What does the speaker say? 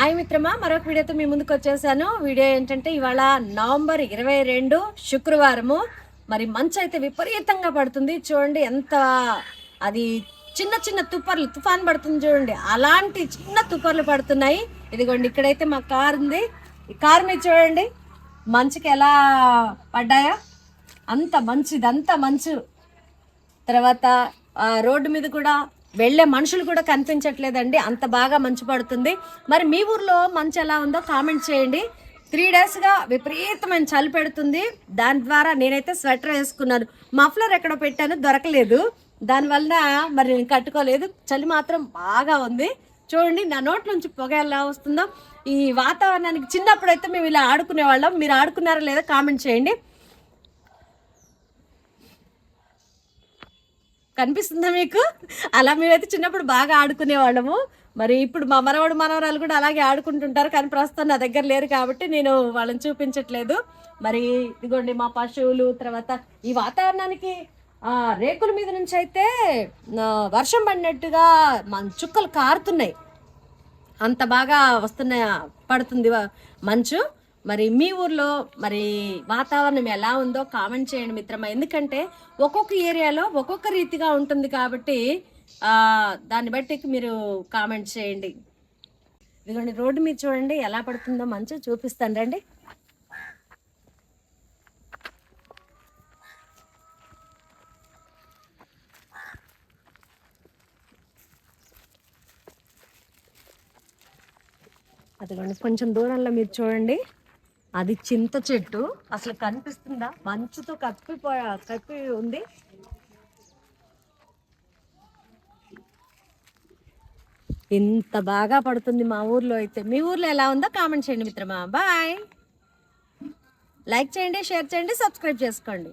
Hi మిత్రమా మరొక వీడియోతో మీ ముందుకు వచ్చేసాను. వీడియో ఏంటంటే ఇవాళ నవంబర్ ఇరవై రెండు శుక్రవారము. మరి మంచు అయితే విపరీతంగా పడుతుంది. చూడండి ఎంత అది చిన్న చిన్న తుప్పర్లు తుఫాన్ పడుతుంది చూడండి. అలాంటి చిన్న తుప్పర్లు పడుతున్నాయి. ఇదిగోండి ఇక్కడైతే మా కార్ ఉంది. ఈ కార్ మీద చూడండి మంచుకి ఎలా పడ్డాయో. అంత మంచు ఇదంతా మంచు. తర్వాత రోడ్డు మీద కూడా వెళ్ళే మనుషులు కూడా కనిపించట్లేదండి. అంత బాగా మంచు పడుతుంది. మరి మీ ఊర్లో మంచు ఎలా ఉందో కామెంట్ చేయండి. త్రీ డేస్గా విపరీతమైన చలి పెడుతుంది. దాని ద్వారా నేనైతే స్వెటర్ వేసుకున్నాను. మఫ్లర్ ఎక్కడ పెట్టాను దొరకలేదు. దానివల్ల మరి నేను కట్టుకోలేదు. చలి మాత్రం బాగా ఉంది. చూడండి నా నోట్ నుంచి పొగ ఎలా వస్తుందో. ఈ వాతావరణానికి చిన్నప్పుడు అయితే మేము ఇలా ఆడుకునేవాళ్ళం. మీరు ఆడుకున్నారా లేదా కామెంట్ చేయండి. కనిపిస్తుందా మీకు? అలా మేమైతే చిన్నప్పుడు బాగా ఆడుకునేవాళ్ళము. మరి ఇప్పుడు మా మనవడు మనవరాలు కూడా అలాగే ఆడుకుంటుంటారు కానీ ప్రస్తుతం నా దగ్గర లేరు కాబట్టి నేను వాళ్ళని చూపించట్లేదు. మరి ఇదిగోండి మా పశువులు తర్వాత ఈ వాతావరణానికి రేకుల మీద నుంచి అయితే వర్షం పడినట్టుగా మంచుక్కలు కారుతున్నాయి. అంత బాగా వస్తున్నాయి పడుతుంది మంచు. మరి మీ ఊర్లో మరి వాతావరణం ఎలా ఉందో కామెంట్ చేయండి మిత్రమా. ఎందుకంటే ఒక్కొక్క ఏరియాలో ఒక్కొక్క రీతిగా ఉంటుంది కాబట్టి దాన్ని బట్టి మీరు కామెంట్ చేయండి. ఇదిగోండి రోడ్డు మీద చూడండి ఎలా పడుతుందో మంచిగా చూపిస్తాను. రండి. అదిగోండి కొంచెం దూరంలో మీరు చూడండి. అది చింత చెట్టు. అసలు కనిపిస్తుందా? మంచుతో కప్పిపోయా కప్పి ఉంది. ఇంత బాగా పడుతుంది మా ఊర్లో అయితే. మీ ఊర్లో ఎలా ఉందో కామెంట్ చేయండి మిత్రమా. బాయ్. లైక్ చేయండి షేర్ చేయండి సబ్స్క్రైబ్ చేసుకోండి.